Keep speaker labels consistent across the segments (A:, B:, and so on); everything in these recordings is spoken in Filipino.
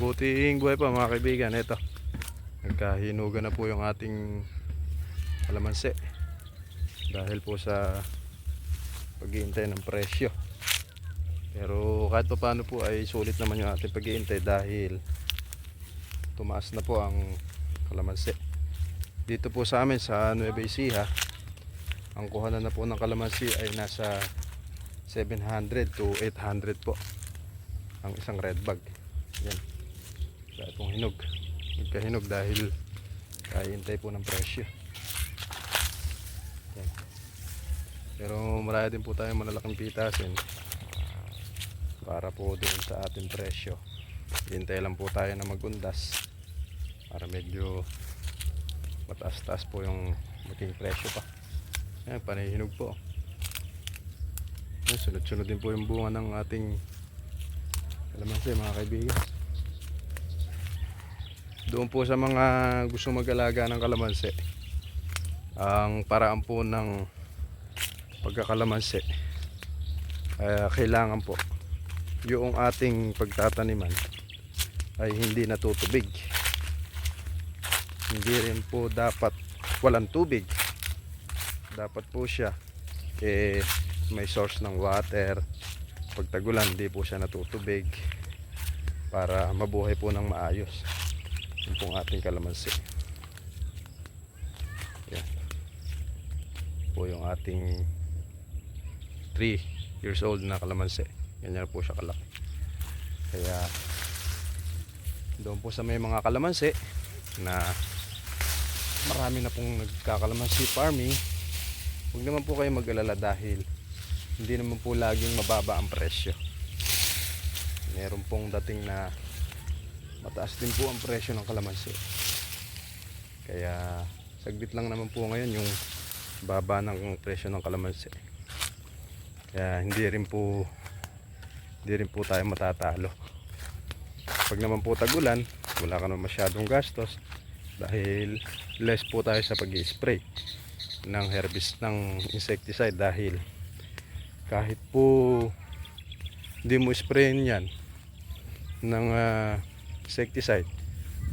A: Buting buhay pa mga kaibigan. Ito. Nagkahinugan na po yung ating kalamansi. Dahil po sa paghihintay ng presyo. Pero kahit pa paano po ay sulit naman yung ating paghihintay dahil tumaas na po ang kalamansi. Dito po sa amin sa Nueva Ecija, ang kuhanan na po ng kalamansi ay nasa 700 to 800 po ang isang red bag. Yan. Hinog. Nagkahinog dahil kahihintay po ng presyo. Pero marami din po tayong malalaking pitasin para po doon sa ating presyo. Hintay lang po tayo na magundas para medyo mataas-taas po yung maging presyo pa. Yan, panahihinog po. Sunod-sunod din po yung bunga ng ating kalamansi mga kaibigan. Doon po sa mga gusto mag-alaga ng kalamansi, ang paraan po ng pagkakalamansi, eh, kailangan po yung ating pagtataniman ay hindi natutubig. Hindi rin po dapat walang tubig. Dapat po siya eh, may source ng water. Pag tagulan, hindi po siya natutubig para mabuhay po ng maayos. Yun pong ating kalamansi. Yan. Po yung ating 3 years old na kalamansi. Ganyan po siya kalaki. Kaya doon po sa may mga kalamansi na marami na pong nagkakalamansi farming huwag naman po kayo mag-alala dahil hindi naman po laging mababa ang presyo meron pong dating na mataas din po ang presyo ng kalamansi. Kaya saglit lang naman po ngayon yung baba ng presyo ng kalamansi. Kaya hindi rin po hindi rin po tayo matatalo. Pag naman po tagulan wala ka naman masyadong gastos dahil less po tayo sa pag spray ng herbicide ng insecticide dahil kahit po hindi mo sprayin yan ng ah, insecticide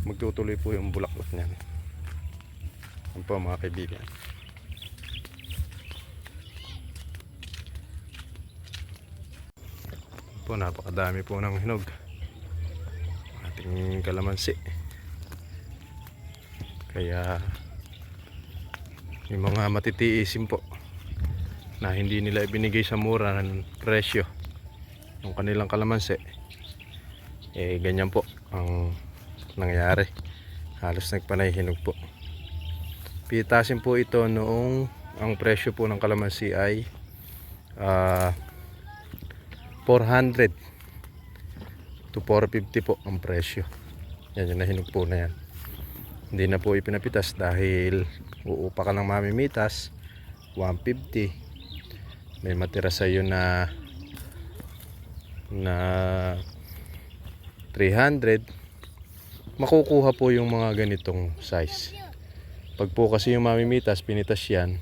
A: magtutuloy po yung bulaklak niyan. Yan po mga kaibigan. Yan po napakadami po ng hinog. Ating kalamansi. Kaya yung mga matitiisin po na hindi nila ibinigay sa mura ng presyo yung kanilang kalamansi eh ganyan po ang nangyari. Halos nagpanay hinog po. Pitasin po ito noong ang presyo po ng kalamansi ay ah, 400 to 450 po ang presyo. Yan yung nahinog po na yan. Hindi na po ipinapitas dahil uupa ka ng mamimitas 150 may matira sa iyo na na 300 makukuha po yung mga ganitong size. Pag po kasi yung mamimitas pinitas yan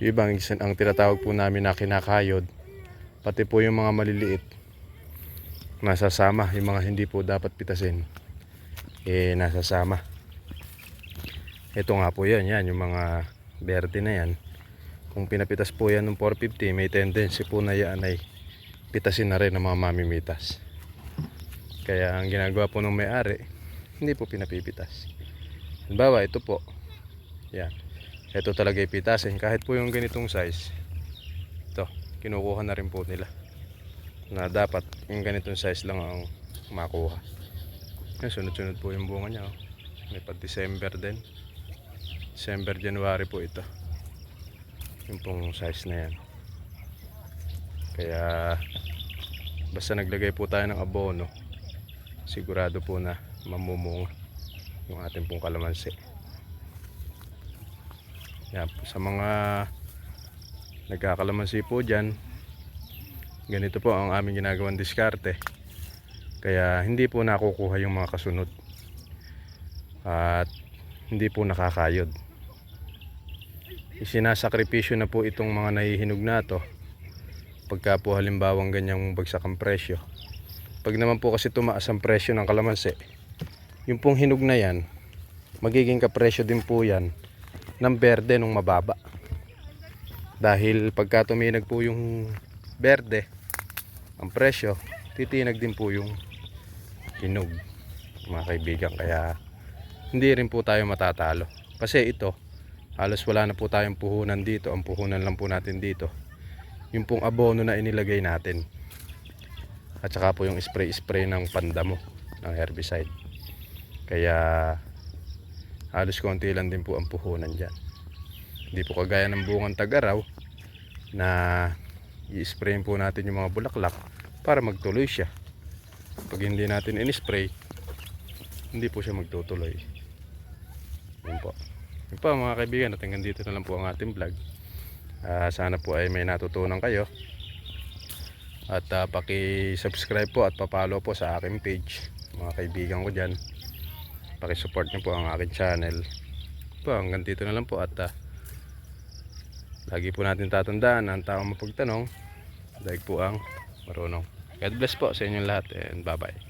A: yung ibang isan- ang tinatawag po namin na kinakayod pati po yung mga maliliit nasasama yung mga hindi po dapat pitasin eh nasasama. Ito nga po yan yan yung mga berde na yan. Kung pinapitas po yan ng 450 may tendency po na yan ay pitasin na rin ng mga mamimitas kaya ang ginagawa po ng may-ari hindi po pinapipitas halimbawa ito po yan ito talaga ipitasin kahit po yung ganitong size ito kinukuha na rin po nila na dapat yung ganitong size lang ang makuha yan, sunod-sunod po yung bunga niya. Oh. May pag December din. December, January po ito. Yung pong size na yan. Kaya, basta naglagay po tayo ng abono, sigurado po na mamumunga yung ating pong kalamansi. Yan, sa mga nagkakalamansi po dyan, ganito po ang aming ginagawang diskarte. Kaya hindi po nakukuha yung mga kasunod. At hindi po nakakayod. Isinasakripisyo na po itong mga nahihinog na to. Pagka po halimbawang ganyang bagsak ang presyo. Pag naman po kasi tumaas ang presyo ng kalamansi, yung pong hinog na yan, magiging kapresyo din po yan ng berde nung mababa. Dahil pagka tuminag po yung berde, ang presyo, titinag din po yung hinog mga kaibigan. Kaya hindi rin po tayo matatalo. Kasi ito, halos wala na po tayong puhunan dito. Ang puhunan lang po natin dito, yung pong abono na inilagay natin. At saka po yung spray-spray ng pandamo ng herbicide. Kaya halos konti lang din po ang puhunan dyan. Hindi po kagaya ng bungang tag-araw na i-sprayin po natin yung mga bulaklak para magtuloy siya. Pag hindi natin in-spray, hindi po siya magtutuloy. Yun po. Yun po mga kaibigan, at hanggang dito na lang po ang ating vlog. Ah, sana po ay may natutunan kayo. At ah, paki-subscribe po at papalo po sa aking page. Mga kaibigan ko dyan. Paki-support niyo po ang aking channel. Po, hanggang dito na lang po at ah, lagi po natin tatandaan ang taong mapagtanong, dahil po ang marunong. God bless po sa inyong lahat and bye bye.